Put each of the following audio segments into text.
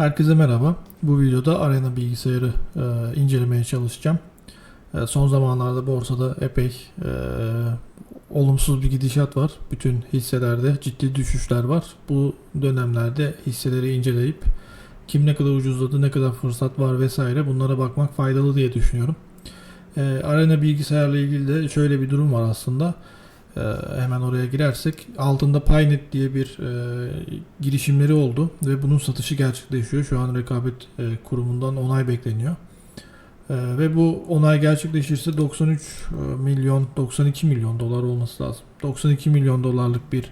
Herkese merhaba. Bu videoda Arena bilgisayarı e, incelemeye çalışacağım. E, son zamanlarda borsada epey e, olumsuz bir gidişat var. Bütün hisselerde ciddi düşüşler var. Bu dönemlerde hisseleri inceleyip kim ne kadar ucuzladı, ne kadar fırsat var vesaire bunlara bakmak faydalı diye düşünüyorum. E, Arena bilgisayarla ilgili de şöyle bir durum var aslında. Ee, hemen oraya girersek altında Paynet diye bir e, girişimleri oldu ve bunun satışı gerçekleşiyor. Şu an rekabet e, kurumundan onay bekleniyor. E, ve bu onay gerçekleşirse 93 e, milyon 92 milyon dolar olması lazım. 92 milyon dolarlık bir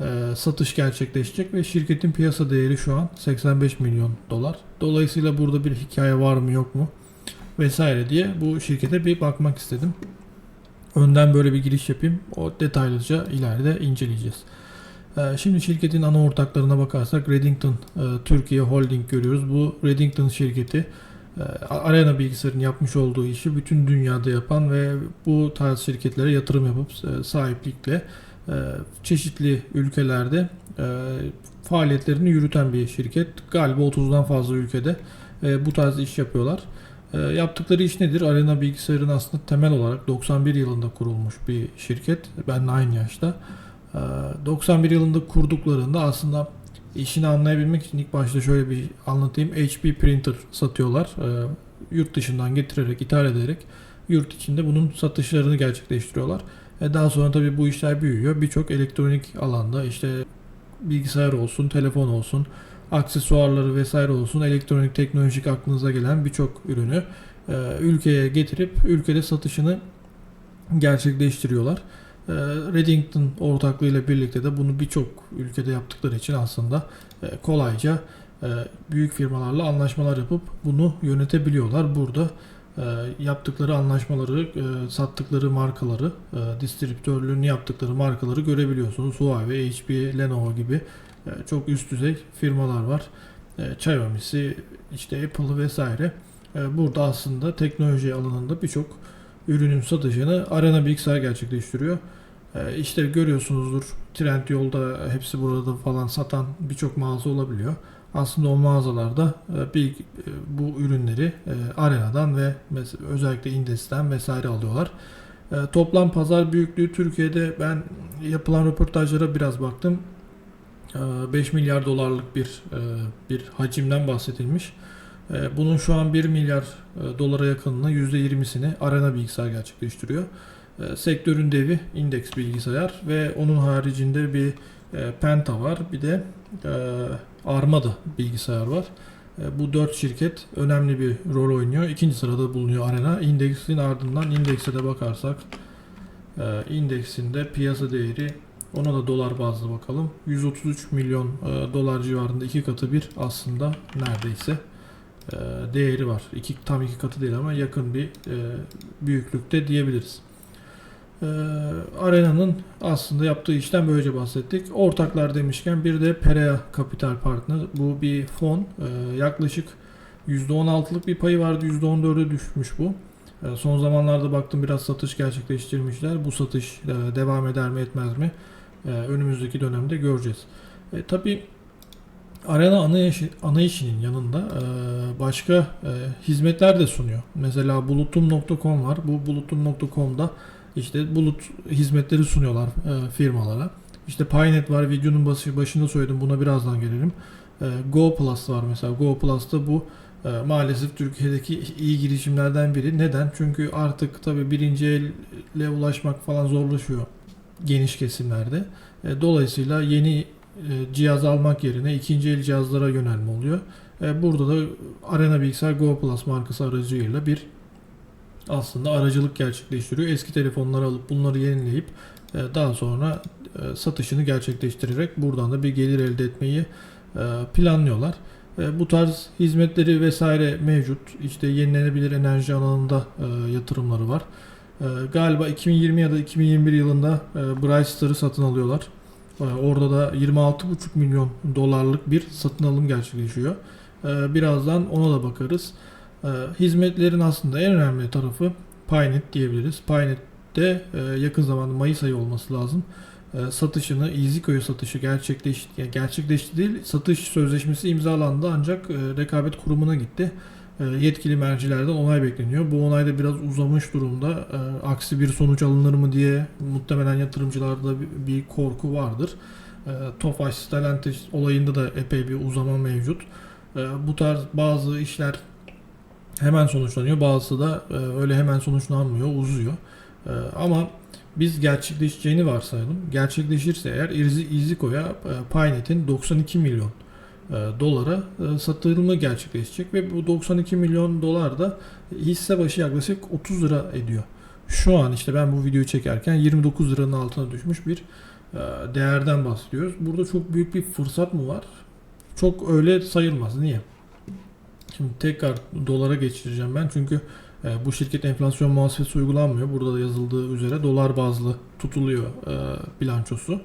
e, satış gerçekleşecek ve şirketin piyasa değeri şu an 85 milyon dolar. Dolayısıyla burada bir hikaye var mı yok mu vesaire diye bu şirkete bir bakmak istedim. Önden böyle bir giriş yapayım. O detaylıca ileride inceleyeceğiz. Ee, Şimdi şirketin ana ortaklarına bakarsak Reddington e, Türkiye Holding görüyoruz. Bu Reddington şirketi e, Arena bilgisayarın yapmış olduğu işi bütün dünyada yapan ve bu tarz şirketlere yatırım yapıp e, sahiplikle çeşitli ülkelerde faaliyetlerini yürüten bir şirket. Galiba 30'dan fazla ülkede bu tarz iş yapıyorlar. E, yaptıkları iş nedir? Arena Bilgisayar'ın aslında temel olarak 91 yılında kurulmuş bir şirket. Benle aynı yaşta. E, 91 yılında kurduklarında aslında işini anlayabilmek için ilk başta şöyle bir anlatayım. HP printer satıyorlar. E, yurt dışından getirerek, ithal ederek yurt içinde bunun satışlarını gerçekleştiriyorlar. E, daha sonra tabii bu işler büyüyor. Birçok elektronik alanda işte bilgisayar olsun, telefon olsun, aksesuarları vesaire olsun elektronik teknolojik aklınıza gelen birçok ürünü e, ülkeye getirip ülkede satışını gerçekleştiriyorlar. E, Reddington ortaklığıyla birlikte de bunu birçok ülkede yaptıkları için aslında e, kolayca e, büyük firmalarla anlaşmalar yapıp bunu yönetebiliyorlar. Burada e, yaptıkları anlaşmaları, e, sattıkları markaları, e, distribütörlüğünü yaptıkları markaları görebiliyorsunuz. Huawei, HP, Lenovo gibi çok üst düzey firmalar var. E, Xiaomi'si, işte Apple vesaire. E, Burada aslında teknoloji alanında birçok ürünün satışını Arena Bilgisayar gerçekleştiriyor. E, İşte görüyorsunuzdur Trendyol'da hepsi burada falan satan birçok mağaza olabiliyor. Aslında o mağazalarda e, bir e, bu ürünleri e, Arena'dan ve özellikle Indes'ten vesaire alıyorlar. E, Toplam pazar büyüklüğü Türkiye'de ben yapılan röportajlara biraz baktım. E, 5 milyar dolarlık bir e, bir hacimden bahsedilmiş. E, Bunun şu an 1 milyar e, dolara yakınına %20'sini Arena bilgisayar gerçekleştiriyor. E, Sektörün devi Index bilgisayar ve onun haricinde bir e, Penta var. Bir de Armada bilgisayar var. Bu dört şirket önemli bir rol oynuyor. İkinci sırada bulunuyor Arena. Index'in ardından Index'e de bakarsak e, Index'in piyasa değeri ona da dolar bazlı bakalım. 133 milyon e, dolar civarında iki katı bir aslında neredeyse e, değeri var. İki, tam iki katı değil ama yakın bir e, büyüklükte diyebiliriz. E, Arena'nın aslında yaptığı işten böylece bahsettik. Ortaklar demişken bir de Perea Capital Partner. Bu bir fon. E, yaklaşık %16'lık bir payı vardı. %14'e düşmüş bu. E, Son zamanlarda baktım biraz satış gerçekleştirmişler. Bu satış e, devam eder mi etmez mi? E, Önümüzdeki dönemde göreceğiz. E, tabii Arena ana, işi, ana işinin yanında e, başka e, hizmetler de sunuyor. Mesela bulutum.com var. Bu bulutum.com'da işte bulut hizmetleri sunuyorlar firmalara. İşte Paynet var. Videonun başı, başında söyledim. Buna birazdan gelelim. E, Go Plus var mesela. Go Plus'ta bu maalesef Türkiye'deki iyi girişimlerden biri. Neden? Çünkü artık tabii birinci elle ulaşmak falan zorlaşıyor geniş kesimlerde. E, dolayısıyla yeni e, cihaz almak yerine ikinci el cihazlara yönelme oluyor. E, burada da Arena Bilgisayar Go Plus markası aracılığıyla bir aslında aracılık gerçekleştiriyor. Eski telefonları alıp bunları yenileyip daha sonra satışını gerçekleştirerek buradan da bir gelir elde etmeyi planlıyorlar. Bu tarz hizmetleri vesaire mevcut. İşte yenilenebilir enerji alanında yatırımları var. E, Galiba 2020 ya da 2021 yılında e, Brightstar'ı satın alıyorlar. E, Orada da 26,5 milyon dolarlık bir satın alım gerçekleşiyor. E, Birazdan ona da bakarız. Hizmetlerin aslında en önemli tarafı Paynet diyebiliriz. Paynet de e, yakın zamanda Mayıs ayı olması lazım. satışını EasyCoin satışı gerçekleşti. Gerçekleşti değil, satış sözleşmesi imzalandı ancak e, rekabet kurumuna gitti. E, yetkili mercilerden onay bekleniyor. Bu onay da biraz uzamış durumda. E, aksi bir sonuç alınır mı diye muhtemelen yatırımcılarda bir, korku vardır. E, Tofaş, Stellantis olayında da epey bir uzama mevcut. Bu tarz bazı işler hemen sonuçlanıyor. Bazısı da öyle hemen sonuçlanmıyor, uzuyor. Ama biz gerçekleşeceğini varsayalım. Gerçekleşirse eğer e, Pynet'in 92 milyon dolara e, satılımı gerçekleşecek ve bu 92 milyon dolar da hisse başı yaklaşık 30 lira ediyor. Şu an işte ben bu videoyu çekerken 29 liranın altına düşmüş bir e, değerden bahsediyoruz. Burada çok büyük bir fırsat mı var? Çok öyle sayılmaz. Niye? Şimdi tekrar dolara geçireceğim ben çünkü e, bu şirket enflasyon muhasebesi uygulanmıyor. Burada da yazıldığı üzere dolar bazlı tutuluyor e, bilançosu.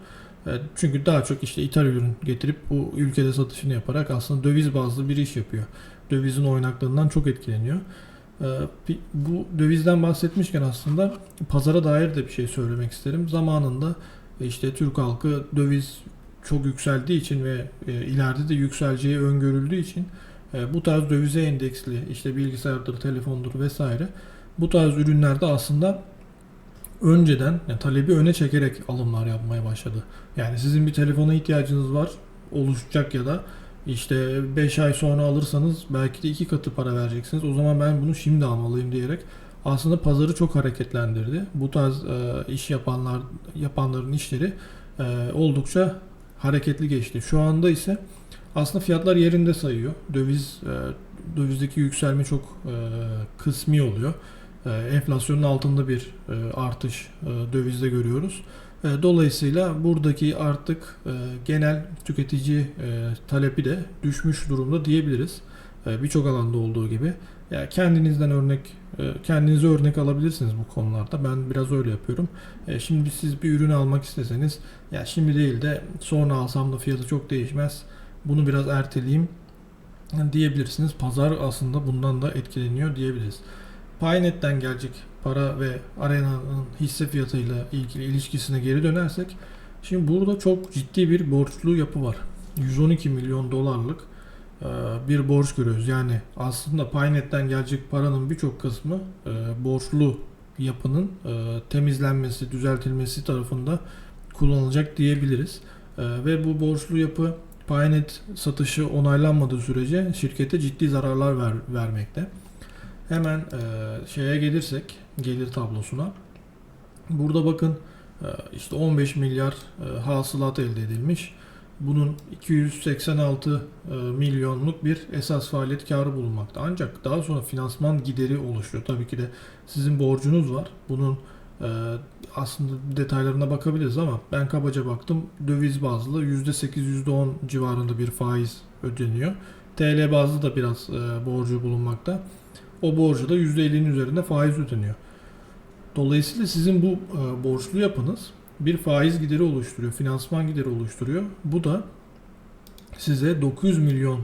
E, çünkü daha çok işte ithal ürün getirip bu ülkede satışını yaparak aslında döviz bazlı bir iş yapıyor. Dövizin oynaklığından çok etkileniyor. E, bu dövizden bahsetmişken aslında pazara dair de bir şey söylemek isterim. Zamanında işte Türk halkı döviz çok yükseldiği için ve e, ileride de yükseleceği öngörüldüğü için bu tarz dövize endeksli işte bilgisayardır, telefondur vesaire bu tarz ürünlerde aslında önceden yani talebi öne çekerek alımlar yapmaya başladı. Yani sizin bir telefona ihtiyacınız var oluşacak ya da işte 5 ay sonra alırsanız belki de iki katı para vereceksiniz. O zaman ben bunu şimdi almalıyım diyerek aslında pazarı çok hareketlendirdi. Bu tarz e, iş yapanlar yapanların işleri e, oldukça hareketli geçti. Şu anda ise aslında fiyatlar yerinde sayıyor. Döviz e, dövizdeki yükselme çok e, kısmi oluyor. E, enflasyonun altında bir e, artış e, dövizde görüyoruz. Dolayısıyla buradaki artık genel tüketici talebi de düşmüş durumda diyebiliriz. Birçok alanda olduğu gibi. Ya kendinizden örnek, kendinize örnek alabilirsiniz bu konularda. Ben biraz öyle yapıyorum. Şimdi siz bir ürün almak isteseniz, ya şimdi değil de sonra alsam da fiyatı çok değişmez. Bunu biraz erteleyeyim diyebilirsiniz. Pazar aslında bundan da etkileniyor diyebiliriz. Pynet'ten gelecek para ve Arena'nın hisse fiyatıyla ilgili ilişkisine geri dönersek şimdi burada çok ciddi bir borçlu yapı var. 112 milyon dolarlık e, bir borç görüyoruz. Yani aslında Pynet'ten gelecek paranın birçok kısmı e, borçlu yapının e, temizlenmesi, düzeltilmesi tarafında kullanılacak diyebiliriz. Ve bu borçlu yapı Paynet satışı onaylanmadığı sürece şirkete ciddi zararlar ver, vermekte. Hemen e, şeye gelirsek, gelir tablosuna. Burada bakın e, işte 15 milyar e, hasılat elde edilmiş. Bunun 286 e, milyonluk bir esas faaliyet karı bulunmakta. Ancak daha sonra finansman gideri oluşuyor. Tabii ki de sizin borcunuz var. Bunun e, aslında detaylarına bakabiliriz ama ben kabaca baktım. Döviz bazlı %8 %10 civarında bir faiz ödeniyor. TL bazlı da biraz e, borcu bulunmakta. O borcu da %50'nin üzerinde faiz ödeniyor. Dolayısıyla sizin bu e, borçlu yapınız bir faiz gideri oluşturuyor, finansman gideri oluşturuyor. Bu da size 900 milyon e,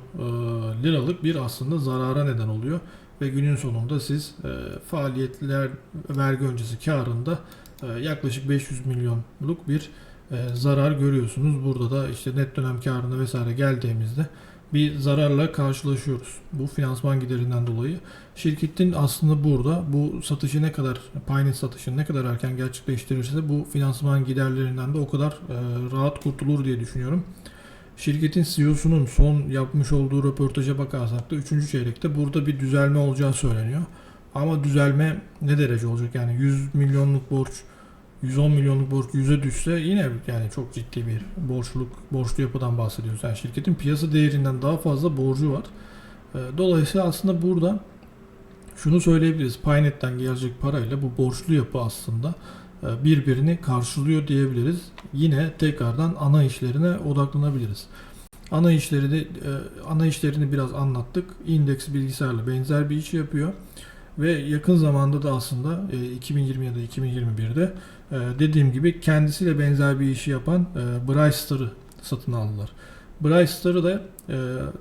liralık bir aslında zarara neden oluyor ve günün sonunda siz e, faaliyetler vergi öncesi karında e, yaklaşık 500 milyonluk bir e, zarar görüyorsunuz. Burada da işte net dönem karına vesaire geldiğimizde bir zararla karşılaşıyoruz. Bu finansman giderinden dolayı. Şirketin aslında burada bu satışı ne kadar, Paynet satışını ne kadar erken gerçekleştirirse bu finansman giderlerinden de o kadar e, rahat kurtulur diye düşünüyorum. Şirketin CEO'sunun son yapmış olduğu röportaja bakarsak da 3. çeyrekte burada bir düzelme olacağı söyleniyor. Ama düzelme ne derece olacak? Yani 100 milyonluk borç 110 milyonluk borç 100'e düşse yine yani çok ciddi bir borçluk borçlu yapıdan bahsediyoruz. Yani şirketin piyasa değerinden daha fazla borcu var. E, Dolayısıyla aslında burada şunu söyleyebiliriz. Pynet'ten gelecek parayla bu borçlu yapı aslında e, birbirini karşılıyor diyebiliriz. Yine tekrardan ana işlerine odaklanabiliriz. Ana işleri de e, ana işlerini biraz anlattık. Index bilgisayarla benzer bir iş yapıyor ve yakın zamanda da aslında e, 2020 ya da 2021'de e, dediğim gibi kendisiyle benzer bir işi yapan e, Brightstar'ı satın aldılar. Brightstar'ı da e,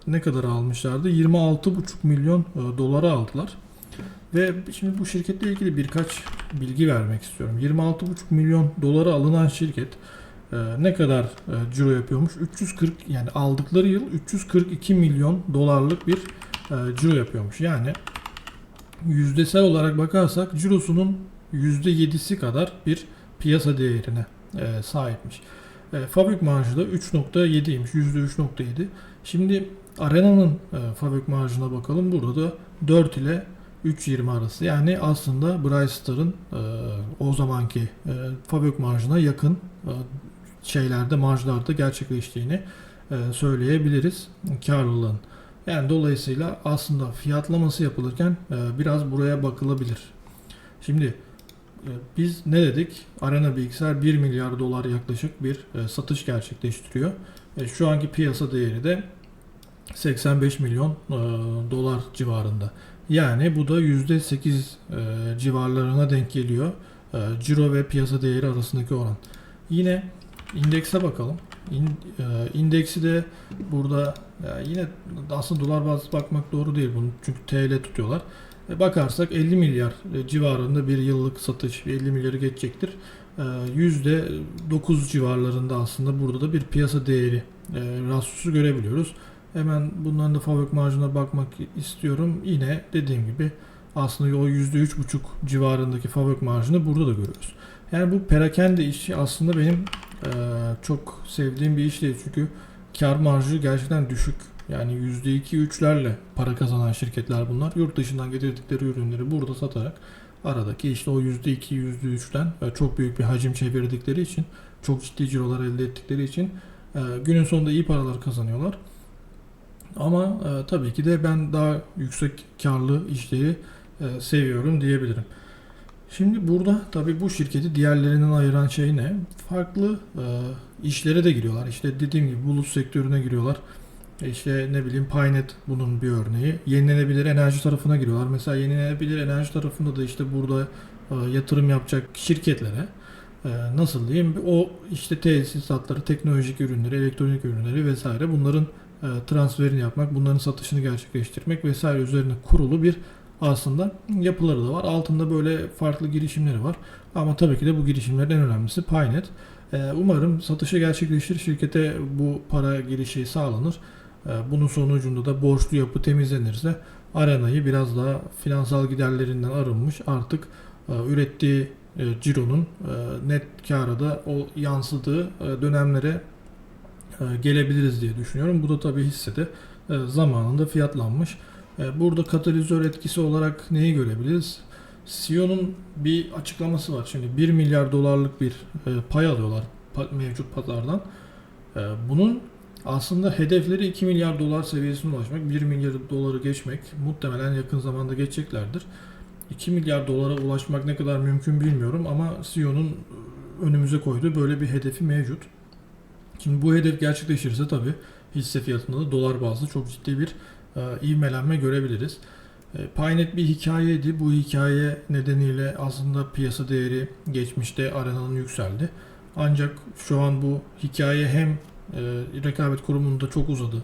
ne kadar almışlardı? 26,5 milyon e, dolara aldılar. Ve şimdi bu şirketle ilgili birkaç bilgi vermek istiyorum. 26,5 milyon dolara alınan şirket e, ne kadar e, ciro yapıyormuş? 340 yani aldıkları yıl 342 milyon dolarlık bir e, ciro yapıyormuş. Yani yüzdesel olarak bakarsak cirosunun %7'si kadar bir piyasa değerine e, sahipmiş. E, fabrik marjı da 3.7'ymiş. %3.7. Şimdi Arena'nın e, fabrik marjına bakalım. Burada da 4 ile 3.20 arası. Yani aslında Brightstar'ın e, o zamanki e, fabrik marjına yakın e, şeylerde marjlarda gerçekleştiğini e, söyleyebiliriz karlılığın. Yani dolayısıyla aslında fiyatlaması yapılırken e, biraz buraya bakılabilir. Şimdi e, biz ne dedik? Arena Bilgisayar 1 milyar dolar yaklaşık bir e, satış gerçekleştiriyor. Şu anki piyasa değeri de 85 milyon dolar civarında. Yani bu da %8 e, civarlarına denk geliyor. Ciro ve piyasa değeri arasındaki oran. Yine indekse bakalım. İn, e, indeksi de burada ya yine aslında dolar bazlı bakmak doğru değil bunu çünkü TL tutuyorlar. E, bakarsak 50 milyar e, civarında bir yıllık satış 50 milyarı geçecektir. E, %9 civarlarında aslında burada da bir piyasa değeri e, rasyosu görebiliyoruz. Hemen bunların da fabrik marjına bakmak istiyorum. Yine dediğim gibi aslında o %3,5 civarındaki fabrik marjını burada da görüyoruz. Yani bu perakende işi aslında benim e, çok sevdiğim bir iş değil. Çünkü kar marjı gerçekten düşük. Yani %2-3'lerle para kazanan şirketler bunlar. Yurt dışından getirdikleri ürünleri burada satarak aradaki işte o %2, %3'ten e, çok büyük bir hacim çevirdikleri için çok ciddi cirolar elde ettikleri için e, günün sonunda iyi paralar kazanıyorlar. Ama e, tabii ki de ben daha yüksek karlı işleri e, seviyorum diyebilirim. Şimdi burada tabii bu şirketi diğerlerinden ayıran şey ne? Farklı e, işlere de giriyorlar. İşte dediğim gibi bulut sektörüne giriyorlar. İşte ne bileyim Paynet bunun bir örneği. Yenilenebilir enerji tarafına giriyorlar. Mesela yenilenebilir enerji tarafında da işte burada e, yatırım yapacak şirketlere e, nasıl diyeyim o işte tesisatları, teknolojik ürünleri, elektronik ürünleri vesaire bunların e, transferini yapmak, bunların satışını gerçekleştirmek vesaire üzerine kurulu bir aslında yapıları da var. Altında böyle farklı girişimleri var. Ama tabii ki de bu girişimlerin en önemlisi Paynet. E, umarım satışı gerçekleşir, şirkete bu para girişi sağlanır. E, bunun sonucunda da borçlu yapı temizlenirse Arena'yı biraz daha finansal giderlerinden arınmış artık ürettiği cironun net kâra da o yansıdığı dönemlere e, gelebiliriz diye düşünüyorum. Bu da tabii hissede e, zamanında fiyatlanmış. E, burada katalizör etkisi olarak neyi görebiliriz? CEO'nun bir açıklaması var. Şimdi 1 milyar dolarlık bir pay alıyorlar mevcut pazardan. Bunun aslında hedefleri 2 milyar dolar seviyesine ulaşmak, 1 milyar doları geçmek muhtemelen yakın zamanda geçeceklerdir. 2 milyar dolara ulaşmak ne kadar mümkün bilmiyorum ama CEO'nun önümüze koyduğu böyle bir hedefi mevcut. Şimdi bu hedef gerçekleşirse tabii hisse fiyatında da dolar bazlı çok ciddi bir e, ivmelenme görebiliriz. E, Paynet bir hikayeydi. Bu hikaye nedeniyle aslında piyasa değeri geçmişte arenanın yükseldi. Ancak şu an bu hikaye hem e, rekabet kurumunda çok uzadı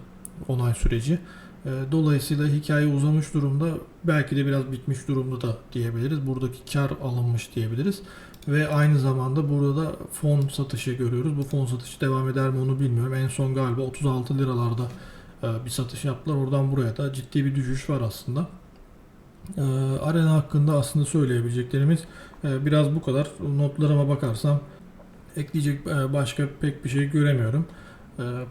onay süreci. E, dolayısıyla hikaye uzamış durumda belki de biraz bitmiş durumda da diyebiliriz. Buradaki kar alınmış diyebiliriz. Ve aynı zamanda burada da fon satışı görüyoruz. Bu fon satışı devam eder mi onu bilmiyorum. En son galiba 36 liralarda bir satış yaptılar. Oradan buraya da ciddi bir düşüş var aslında. E, Arena hakkında aslında söyleyebileceklerimiz e, biraz bu kadar. Notlarıma bakarsam ekleyecek başka pek bir şey göremiyorum.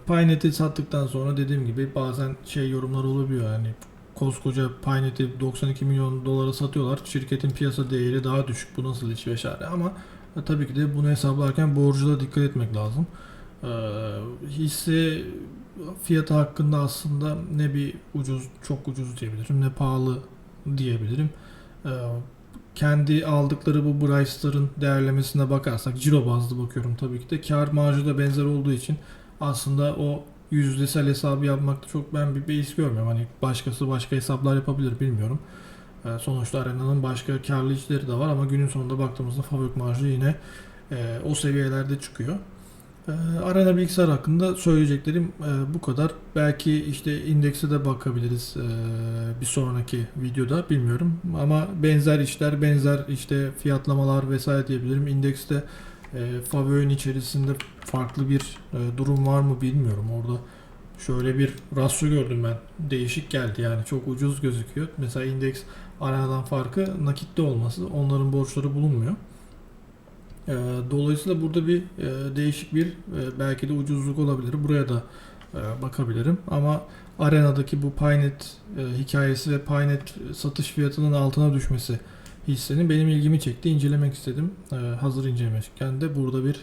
Paynet'i sattıktan sonra dediğim gibi bazen şey yorumlar olabiliyor yani koskoca Paynet'i 92 milyon dolara satıyorlar. Şirketin piyasa değeri daha düşük. Bu nasıl iş vesaire ama e, tabii ki de bunu hesaplarken borcuda dikkat etmek lazım. E, hisse fiyatı hakkında aslında ne bir ucuz, çok ucuz diyebilirim ne pahalı diyebilirim. E, kendi aldıkları bu Brightstar'ın değerlemesine bakarsak ciro bazlı bakıyorum tabii ki de kar marjı da benzer olduğu için aslında o yüzdesel hesabı yapmakta çok ben bir beis görmüyorum. Hani başkası başka hesaplar yapabilir bilmiyorum. E, sonuçta Arena'nın başka karlı işleri de var ama günün sonunda baktığımızda fabrik marjı yine e, o seviyelerde çıkıyor. E, Arena bilgisayar hakkında söyleyeceklerim e, bu kadar. Belki işte indekse de bakabiliriz e, bir sonraki videoda bilmiyorum. Ama benzer işler, benzer işte fiyatlamalar vesaire diyebilirim. İndekste E, Favö'nün içerisinde farklı bir durum var mı bilmiyorum. Orada şöyle bir rasyo gördüm ben. Değişik geldi yani çok ucuz gözüküyor. Mesela indeks Arena'dan farkı nakitte olması. Onların borçları bulunmuyor. E, dolayısıyla burada bir e, değişik bir e, belki de ucuzluk olabilir. Buraya da e, bakabilirim. Ama Arena'daki bu Paynet hikayesi ve Paynet satış fiyatının altına düşmesi hissenin benim ilgimi çekti. incelemek istedim. Hazır incelemişken de burada bir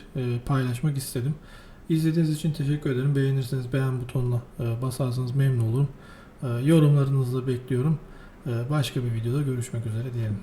paylaşmak istedim. İzlediğiniz için teşekkür ederim. Beğenirseniz beğen butonuna basarsanız memnun olurum. Yorumlarınızı da bekliyorum. Başka bir videoda görüşmek üzere diyelim.